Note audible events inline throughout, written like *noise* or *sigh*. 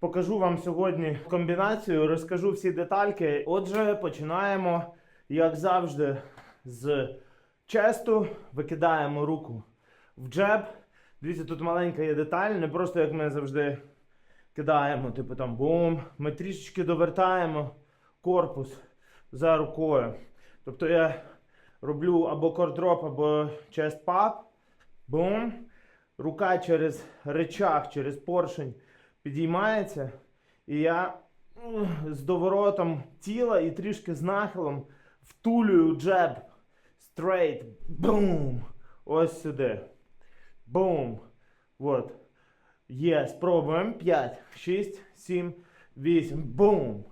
Покажу вам сьогодні комбінацію, розкажу всі детальки. Отже, починаємо, як завжди, з честу. Викидаємо руку в джеб. Дивіться, тут маленька є деталь, не просто як ми завжди кидаємо, типу там бум. Ми трішечки довертаємо корпус за рукою. Тобто я роблю або кордроп, або чест пап. Бум. Рука через речах, через поршень підіймається. І я з доворотом тіла і трішки з нахилом втулюю джеб. Стрейт. Бум. Ось сюди. Бум. Вот. Є, спробуємо. 5, 6, 7, 8. Бум.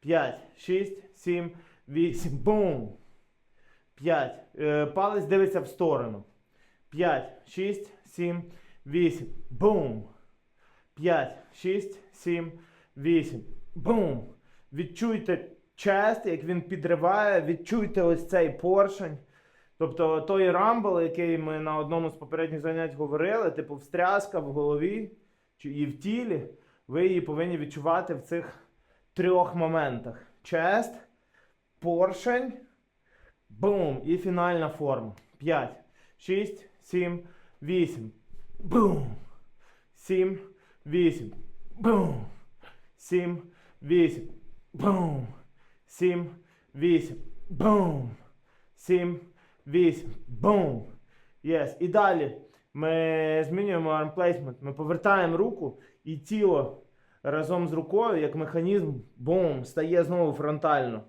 5, 6, 7, 8. Бум. 5. Е, палець дивиться в сторону. 5, 6, 7, 8. Бум. 5, 6, 7, 8. Бум. Відчуйте чест, як він підриває, відчуйте ось цей поршень. Тобто той рамбл, який ми на одному з попередніх занять говорили, типу встряска в голові і в тілі, ви її повинні відчувати в цих трьох моментах: чест, поршень, бум і фінальна форма. 5, 6, 7, 8. Бум. 7, 8. Бум. 7, 8. Бум. 7, 8. Бум. 7, 8. Бум. Єс. І далі ми змінюємо армплейсмент. Ми повертаємо руку і тіло разом з рукою, як механізм, бум, стає знову фронтально.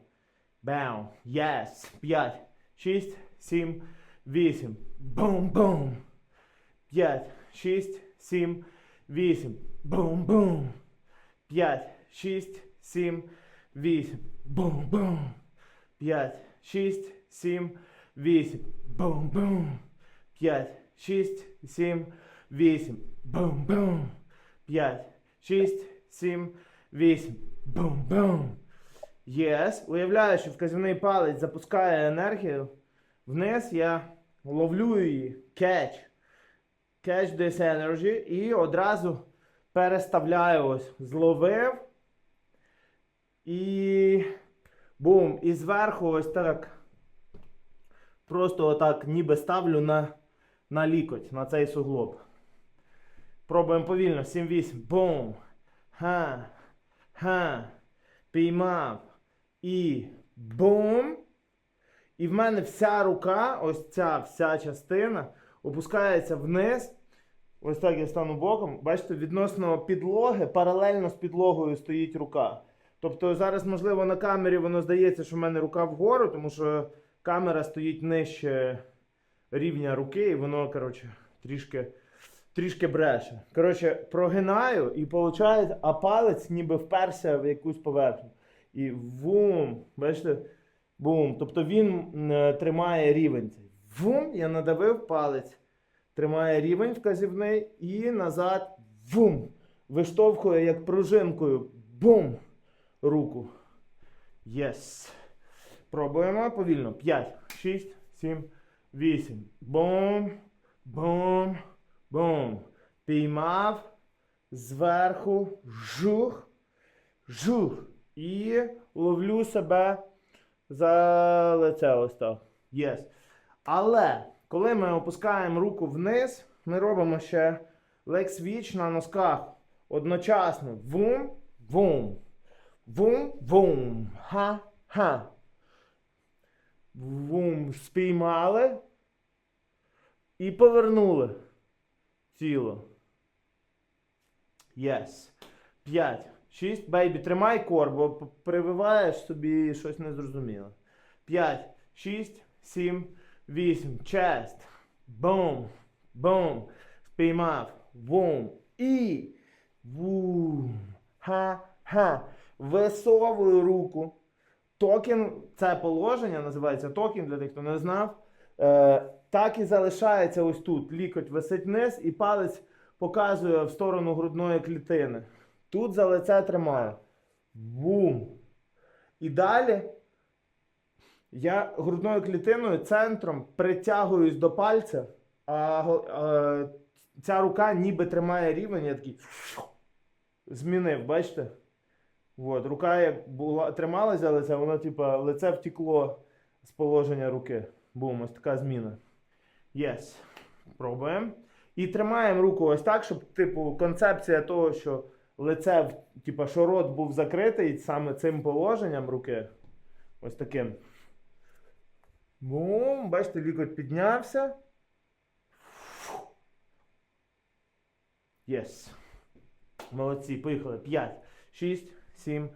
Бам. Єс. 5, 6, 7, 8. Бум-бум. 5, 6, 7, 8. Бум-бум. 5, 6, 7, 8. Бум-бум. 5, 6, 7, 8. Бум-бум. 5, 6, 7, 8. Бум-бум. 5, 6, 7, 8. Бум-бум. Єс. Уявляю, що вказівний палець запускає енергію. Вниз я ловлю її. Catch. Catch this energy. І одразу переставляю ось. Зловив. І бум. І зверху ось так. Просто отак ніби ставлю на, на лікоть, на цей суглоб. Пробуємо повільно. 7-8. Бум. Ха. Ха. Піймав. І бум. І в мене вся рука, ось ця вся частина, опускається вниз. Ось так я стану боком. Бачите, відносно підлоги, паралельно з підлогою стоїть рука. Тобто зараз, можливо, на камері воно здається, що в мене рука вгору, тому що камера стоїть нижче рівня руки, і воно, коротше, трішки, трішки бреше. Коротше, прогинаю і виходить, а палець ніби вперся в якусь поверхню. І вум, бачите? Бум. Тобто він е, тримає рівень. цей. Вум, я надавив палець, тримає рівень вказівний і назад вум. Виштовхує як пружинкою. Бум. Руку. Єс. Пробуємо повільно. 5, 6, 7, 8. Бум. Бум. Бум. Піймав. Зверху. Жух. Жух. І ловлю себе за лице ось так. Єс. Але коли ми опускаємо руку вниз, ми робимо ще switch на носках. Одночасно. Вум, вум. Вум, вум. Ха-ха. Вум. Спіймали. І повернули тіло. Єс. П'ять. Шість. Бейбі, тримай кор, бо прививаєш собі щось незрозуміле. П'ять. Шість. Сім. Вісім. Чест. Бум. Бум. Спіймав. Бум. І. Вум. Ха-ха. Висовую руку. Токен, це положення називається токен, для тих, хто не знав. Е, так і залишається ось тут. Лікоть висить вниз і палець показує в сторону грудної клітини. Тут за лице тримаю. Бум. І далі я грудною клітиною центром притягуюсь до пальця, а, е, ця рука ніби тримає рівень. Я такий. змінив, бачите? От, рука як була, трималася за лице, воно, типа, лице втекло з положення руки. Бум, ось така зміна. Єс. Пробуємо. І тримаємо руку ось так, щоб, типу, концепція того, що лице, типа, що рот був закритий саме цим положенням руки. Ось таким. Бум, бачите, лікоть піднявся. Єс. Молодці, поїхали. 5, 6, 7,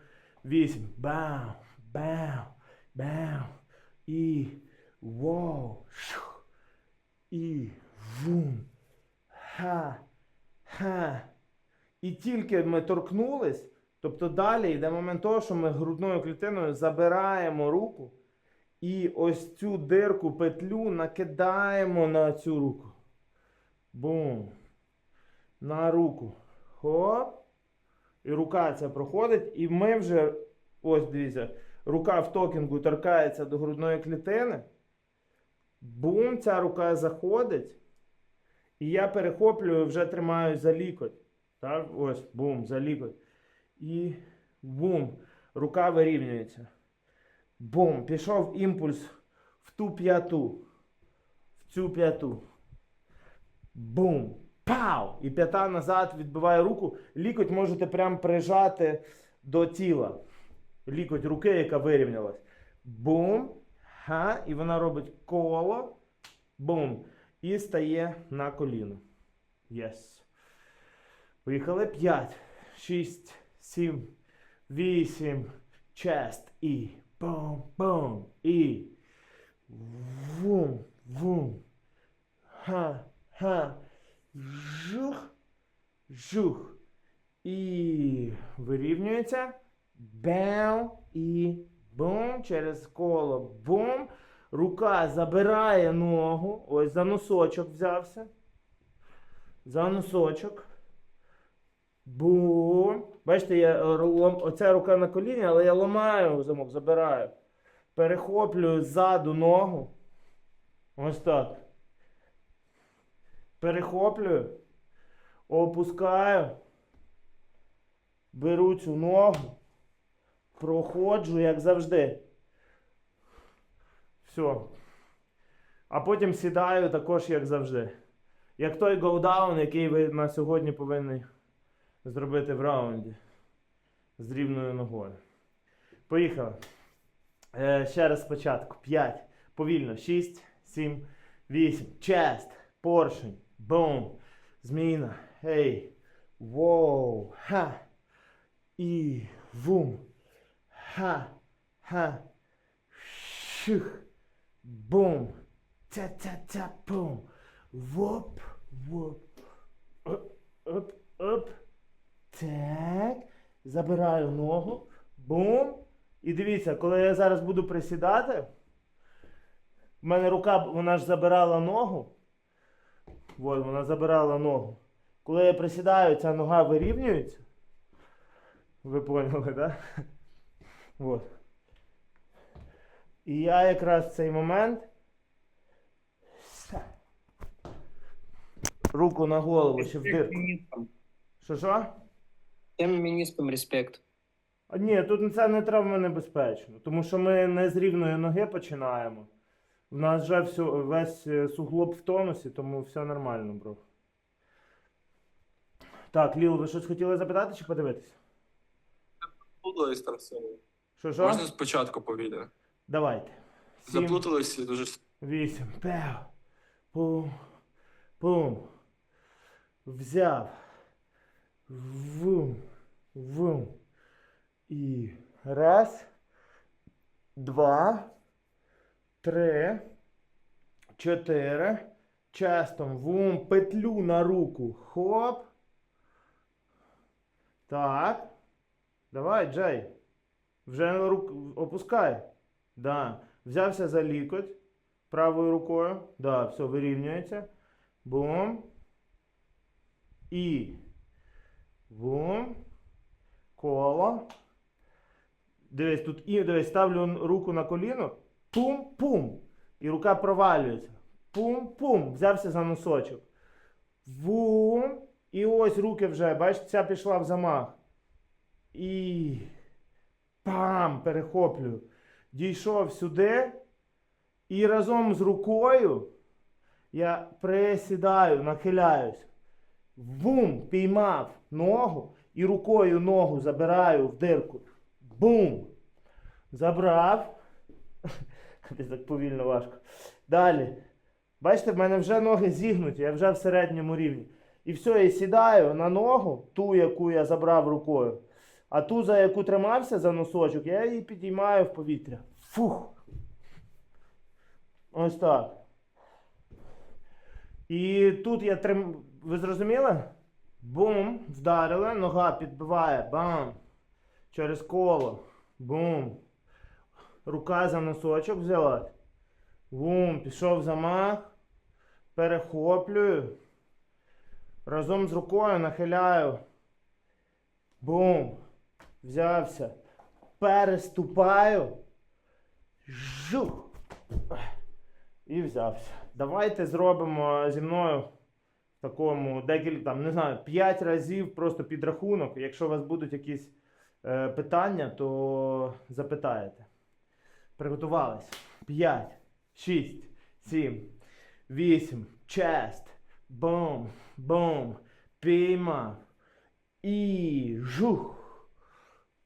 8. Бау, бау, бау. І. Шух. І вум. Ха. Ха. І тільки ми торкнулись, тобто далі йде момент того, що ми грудною клітиною забираємо руку і ось цю дирку петлю накидаємо на цю руку. Бум. На руку. Хоп. І рука ця проходить. І ми вже, ось дивіться, рука в токінгу торкається до грудної клітини. Бум, ця рука заходить. І я перехоплюю, вже тримаю за лікоть. Так, ось, бум, за лікоть. І бум. Рука вирівнюється. Бум. Пішов імпульс в ту п'яту. В цю п'яту. Бум. Пау! І п'ята назад відбиває руку. Лікоть можете прям прижати до тіла. Лікоть руки, яка вирівнялась. Бум. Ха. І вона робить коло. Бум. І стає на коліно. Єс. Поїхали. 5, 6, 7, 8. Чест. І. Бум. І. Вум, вум. Ха, ха. Жух. Жух. І вирівнюється. Бем. І бум. Через коло. Бум. Рука забирає ногу. Ось за носочок взявся. За носочок. Бум. Бачите, я, е, оця рука на коліні, але я ламаю замок, забираю. Перехоплюю ззаду ногу. Ось так. Перехоплюю. Опускаю. Беру цю ногу. Проходжу, як завжди. Все. А потім сідаю також, як завжди. Як той голдаун, який ви на сьогодні повинні зробити в раунді. З рівною ногою. Поїхали. Е, ще раз спочатку. 5. Повільно. 6, 7, 8. Чест. Поршень. Бум. Зміна. Гей. Воу. Ха. І. Вум. Ха. Ха. Шух. Бум. Ця-ця-ця. Бум. Воп. Воп. Оп. Оп. Оп. Так. Забираю ногу. Бум. І дивіться, коли я зараз буду присідати, в мене рука, вона ж забирала ногу. От, вона забирала ногу. Коли я присідаю, ця нога вирівнюється. Ви поняли, так? От. І я якраз в цей момент. Руку на голову, ще в дирку. Що що? Всем министрам респект. А ні, тут це не травмонебезпечно, тому що ми не з рівної ноги починаємо. У нас вже все, весь е, суглоб в тонусі, тому все нормально, бро. Так, Ліл, ви щось хотіли запитати чи подивитися? Заплутались там все. Що що? Можна спочатку по відео? Давайте. Сім, Заплутались і дуже вісім. Пев. Пум. Пум. Взяв. Вум. Вум. І раз. Два. Три. Чотири. Честом. Вум. Петлю на руку. Хоп. Так. Давай, Джей. Вже рук... опускай. Да. Взявся за лікоть правою рукою. Да, все, вирівнюється. Бум. І. Бум. Коло. Дивись, тут і дивись, ставлю руку на коліно. Пум-пум. І рука провалюється. Пум-пум. Взявся за носочок. Вум. І ось руки вже, бачиш, ця пішла в замах. І. Пам! Перехоплюю. Дійшов сюди. І разом з рукою я присідаю, нахиляюсь. Бум! Піймав ногу і рукою ногу забираю в дирку. Бум! Забрав. *laughs* Так повільно важко. Далі. Бачите, в мене вже ноги зігнуті, я вже в середньому рівні. І все, я сідаю на ногу, ту, яку я забрав рукою. А ту, за яку тримався за носочок, я її підіймаю в повітря. Фух. Ось так. І тут я трим. Ви зрозуміли? Бум, вдарили, нога підбиває, бам. Через коло. Бум. Рука за носочок взяла. Бум, пішов замах. Перехоплюю. Разом з рукою нахиляю. Бум. Взявся. Переступаю. Жух. І взявся. Давайте зробимо зі мною такому декілька, там, не знаю, 5 разів просто підрахунок. Якщо у вас будуть якісь е, питання, то запитаєте. Приготувались. 5, 6, 7, 8, чест, бум, бум, піймав. І жух.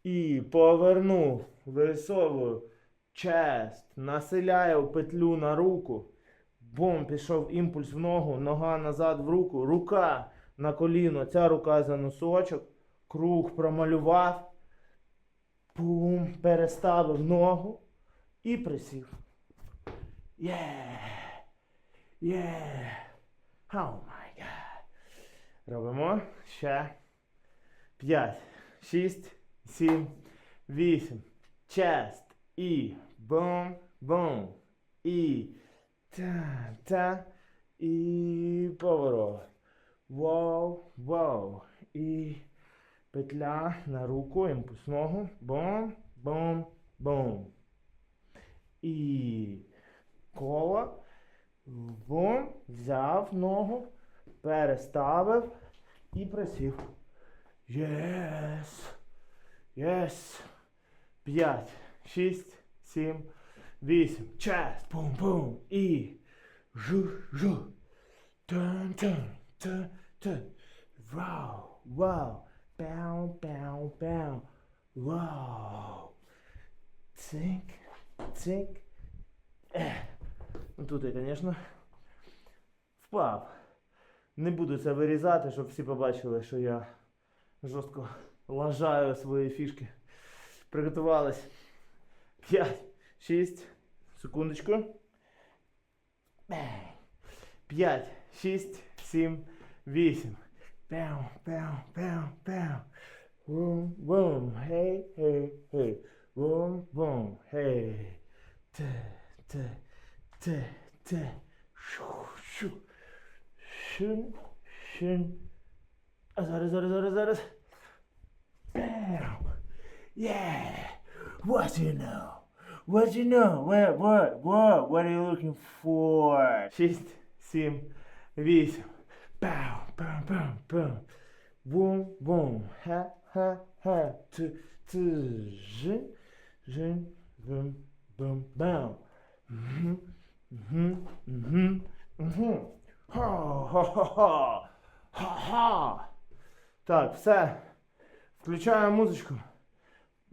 І повернув. Висовую. Чест. Населяю петлю на руку. Бум, пішов імпульс в ногу, нога назад в руку, рука на коліно, ця рука за носочок, круг промалював, бум, переставив ногу і присів. Є! Є! О май гад! Робимо ще. П'ять, шість, сім, вісім. Чест. І бум, бум. І та, та. І поворот. Вау, вау. І петля на руку, імпульс ногу. Бум, бум, бум. І коло. Бум. Взяв ногу, переставив і присів. Єс. Єс. П'ять, шість, сім, вісім. Чест. Бум-бум. І. Жу-жу. Тун-тун. Тун-тун. Вау. Вау. Пяу-пяу-пяу. Вау. Цик. Цик. Ех. Ну тут я, звісно, впав. Не буду це вирізати, щоб всі побачили, що я жорстко лажаю свої фішки. Приготувались. 5, 6, секундочку. 5, 6, 7, 8. Пяу, пяу, пяу, пяу. Бум, бум, хей, хей, хей. Бум, бум, хей. Те, те, те, те. Шу, шу. Шун, шун. А зараз, зараз, зараз, зараз. Bam. Yeah. What you know? What you know? What, what, what? What are you looking for? Шість, сім, вісім. Бау, бау, бау, бау. Бум, бум. Ха, ха, ха. Ту, ту, жин, жин, бум, бум, бау. Мгм, мгм, мгм, мгм. Ха-ха-ха-ха. Ха-ха. Так, все. Включаю музичку.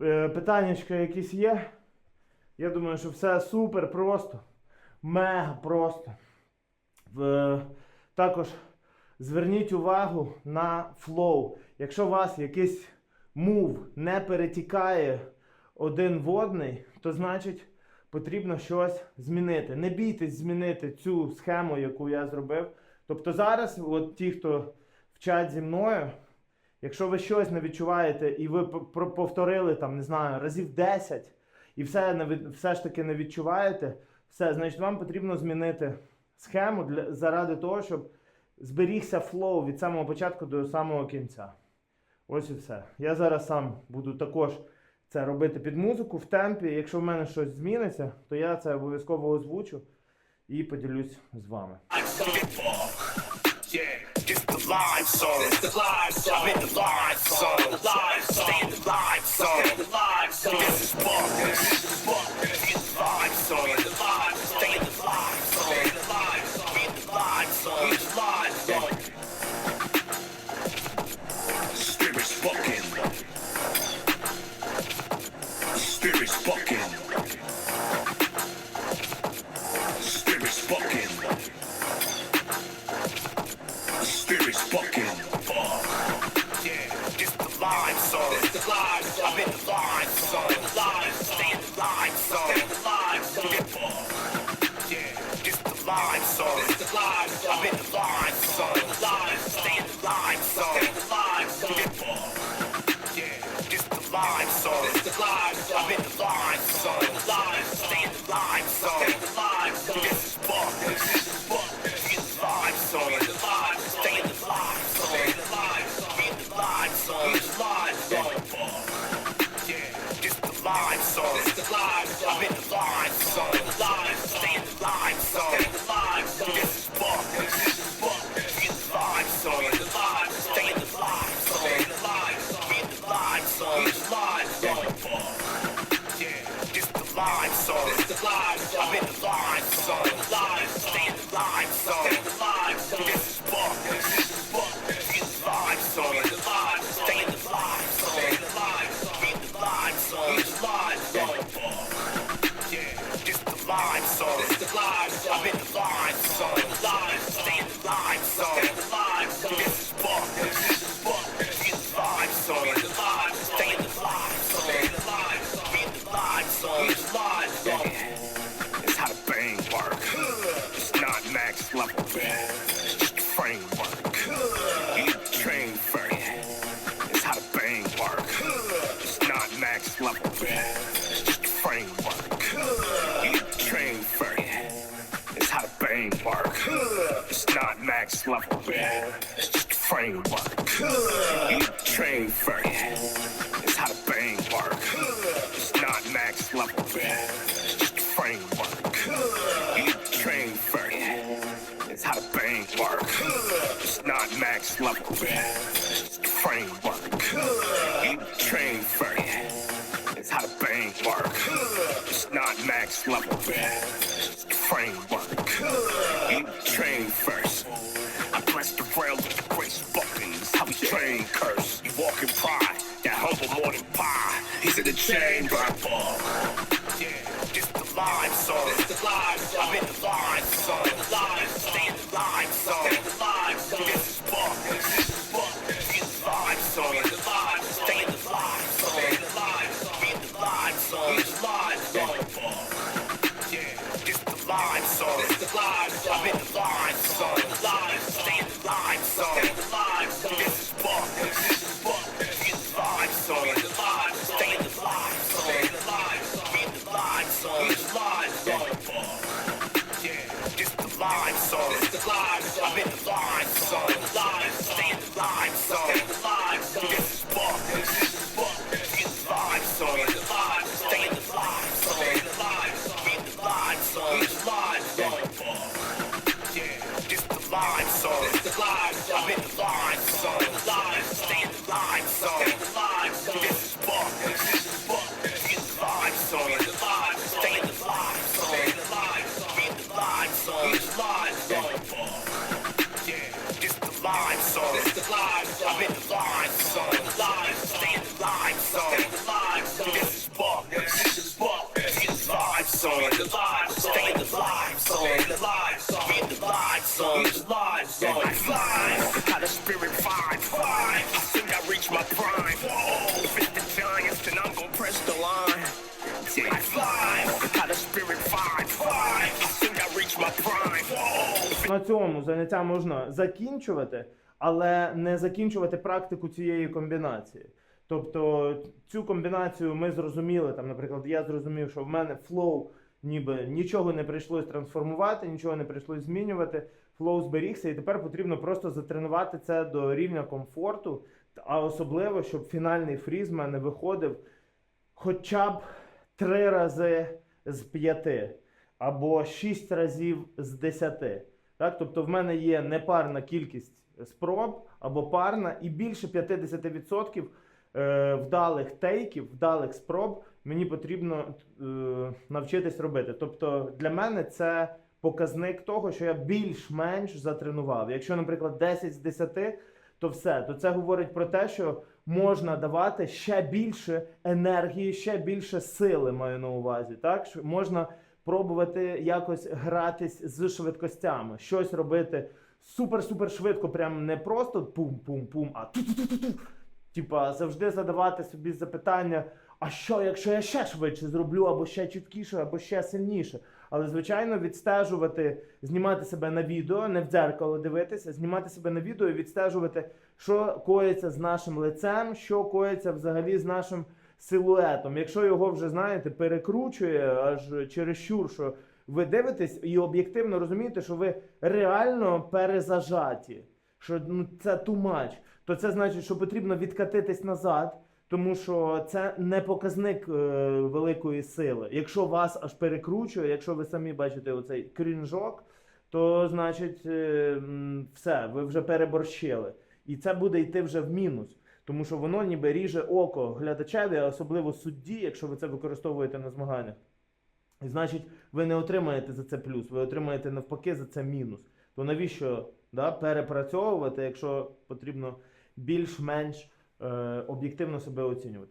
Е, Питаннячка якісь є. Я думаю, що все супер просто. Мега просто. В, також зверніть увагу на флоу. Якщо у вас якийсь мув не перетікає один в одний, то значить потрібно щось змінити. Не бійтесь змінити цю схему, яку я зробив. Тобто зараз, от ті, хто вчать зі мною, Якщо ви щось не відчуваєте і ви повторили там, не знаю, разів 10 і все, не все ж таки не відчуваєте, все, значить вам потрібно змінити схему для, заради того, щоб зберігся флоу від самого початку до самого кінця. Ось і все. Я зараз сам буду також це робити під музику в темпі. Якщо в мене щось зміниться, то я це обов'язково озвучу і поділюсь з вами. Live song. The live song. I'm in the live song. The live song. Stay in the live science. This is It's vibe science. level bed. Framework. You train first. I bless the rail with the grace buttons. How we train curse. You walk in pride. That humble morning pie. He's in the chamber. Yeah, it's the live song. цьому заняття можна закінчувати, але не закінчувати практику цієї комбінації. Тобто цю комбінацію ми зрозуміли. Там, наприклад, я зрозумів, що в мене флоу, ніби нічого не прийшлось трансформувати, нічого не прийшлось змінювати. Флоу зберігся, і тепер потрібно просто затренувати це до рівня комфорту, а особливо, щоб фінальний фріз в мене виходив хоча б три рази з п'яти або шість разів з десяти. Так, Тобто в мене є непарна кількість спроб або парна, і більше 50% е, вдалих тейків, вдалих спроб мені потрібно е, навчитись робити. Тобто для мене це показник того, що я більш-менш затренував. Якщо, наприклад, 10 з 10, то все, то це говорить про те, що можна давати ще більше енергії, ще більше сили, маю на увазі. Так, що можна пробувати якось гратись з швидкостями, щось робити супер-супер швидко, прям не просто пум-пум-пум, а ту-ту-ту-ту. Типа завжди задавати собі запитання: а що, якщо я ще швидше зроблю, або ще чіткіше, або ще сильніше. Але, звичайно, відстежувати, знімати себе на відео, не в дзеркало дивитися, знімати себе на відео і відстежувати, що коїться з нашим лицем, що коїться взагалі з нашим силуетом. Якщо його вже, знаєте, перекручує аж чересчур, що ви дивитесь і об'єктивно розумієте, що ви реально перезажаті, що ну, це much, то це значить, що потрібно відкатитись назад. Тому що це не показник е, великої сили. Якщо вас аж перекручує, якщо ви самі бачите оцей крінжок, то значить е, все, ви вже переборщили. І це буде йти вже в мінус. Тому що воно ніби ріже око глядачеві, а особливо судді, якщо ви це використовуєте на змаганнях. І значить, ви не отримаєте за це плюс, ви отримаєте навпаки за це мінус. То навіщо да, перепрацьовувати, якщо потрібно більш-менш е, об'єктивно себе оцінювати?